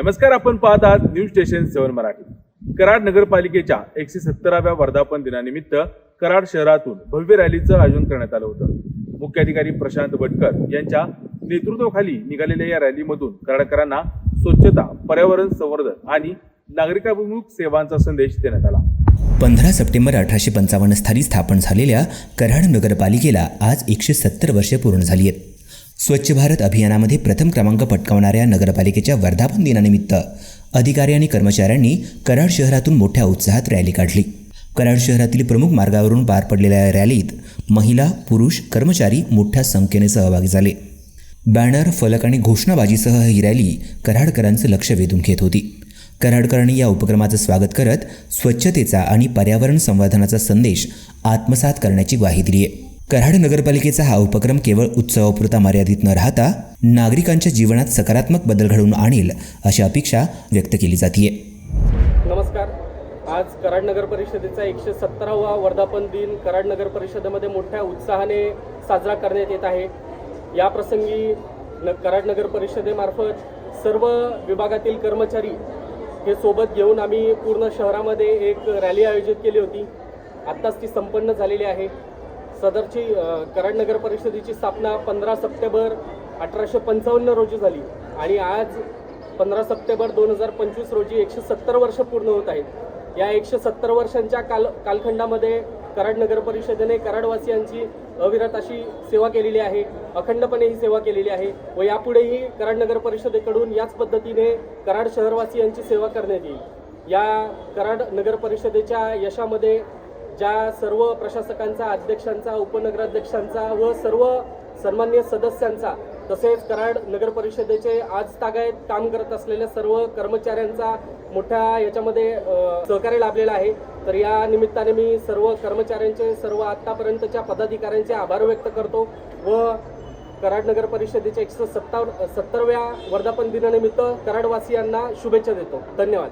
नमस्कार आपण पाहत आहात news station seven Marathi. Karad नगरपालिकेच्या एकशे सत्तराव्या वर्धापन दिनानिमित्त कराड शहरातून भव्य रॅलीचं आयोजन करण्यात आलं होतं. मुख्याधिकारी प्रशांत भटकर यांच्या नेतृत्वाखाली निघालेल्या या रॅलीमधून कराडकरांना स्वच्छता पर्यावरण संवर्धन आणि नागरिकाभिमुख सेवांचा संदेश देण्यात आला. पंधरा सप्टेंबर अठराशे पंचावन्न साली स्थापन झालेल्या कराड नगरपालिकेला आज एकशे सत्तर वर्षे पूर्ण झाली आहेत. स्वच्छ भारत अभियानामध्ये प्रथम क्रमांक पटकावणाऱ्या नगरपालिकेच्या वर्धापन दिनानिमित्त अधिकारी आणि कर्मचाऱ्यांनी कराड शहरातून मोठ्या उत्साहात रॅली काढली. कराड शहरातील प्रमुख मार्गावरून पार पडलेल्या या रॅलीत महिला पुरुष कर्मचारी मोठ्या संख्येने सहभागी झाले. बॅनर फलक आणि घोषणाबाजीसह ही रॅली कराडकरांचं लक्ष वेधून घेत होती. कराडकरांनी या उपक्रमाचं स्वागत करत स्वच्छतेचा आणि पर्यावरण संवर्धनाचा संदेश आत्मसात करण्याची ग्वाही दिली आहे कराड नगरपालिकेचा हा उपक्रम केवळ उत्सवापुरता मर्यादित न राहता नागरिकांच्या जीवनात सकारात्मक बदल घडवून आणेल अशी अपेक्षा व्यक्त केली जाते नमस्कार. आज कराड नगर परिषदेचा एकशे सत्तरावा वर्धापन दिन कराड नगर परिषदेमध्ये मोठ्या उत्साहाने साजरा करण्यात येत आहे. या प्रसंगी न कराड नगर परिषदेमार्फत सर्व विभागातील कर्मचारी हे सोबत घेऊन आम्ही पूर्ण शहरामध्ये एक रॅली आयोजित केली होती. आत्ताच ती संपन्न झालेली आहे. सदरची कराड नगर परिषदेची स्थापना पंधरा सप्टेंबर अठराशे पंचावन्न रोजी झाली. आणि आज पंधरा सप्टेंबर दोन हजार पंचवीस रोजी एकशे सत्तर वर्ष पूर्ण होत आहेत. या एकशे सत्तर वर्षांच्या काल कालखंडामध्ये कराड नगर परिषदेने कराडवासियांची अविरत अशी सेवा केलेली आहे. अखंडपणे ही सेवा केलेली आहे व यापुढेही कराड नगर परिषदेकडून याच पद्धतीने कराड शहरवासियांची सेवा करण्यात येईल. या कराड नगर परिषदेच्या यशामध्ये ज्या सर्व प्रशासकांचा अध्यक्षांचा उपनगराध्यक्षांचा व सर्व सन्मान्य सदस्यांचा तसेच कराड नगर परिषदेचे आज तागायत काम करत असलेल्या सर्व कर्मचाऱ्यांचा मोठ्या याच्यामध्ये सहकार्य लाभलेला आहे. तर या निमित्ताने मी सर्व कर्मचाऱ्यांचे सर्व आत्तापर्यंतच्या पदाधिकाऱ्यांचे आभार व्यक्त करतो व कराड नगर परिषदेच्या एकशे सत्ताव सत्तरव्या वर्धापन दिनानिमित्त कराडवासियांना शुभेच्छा देतो. धन्यवाद.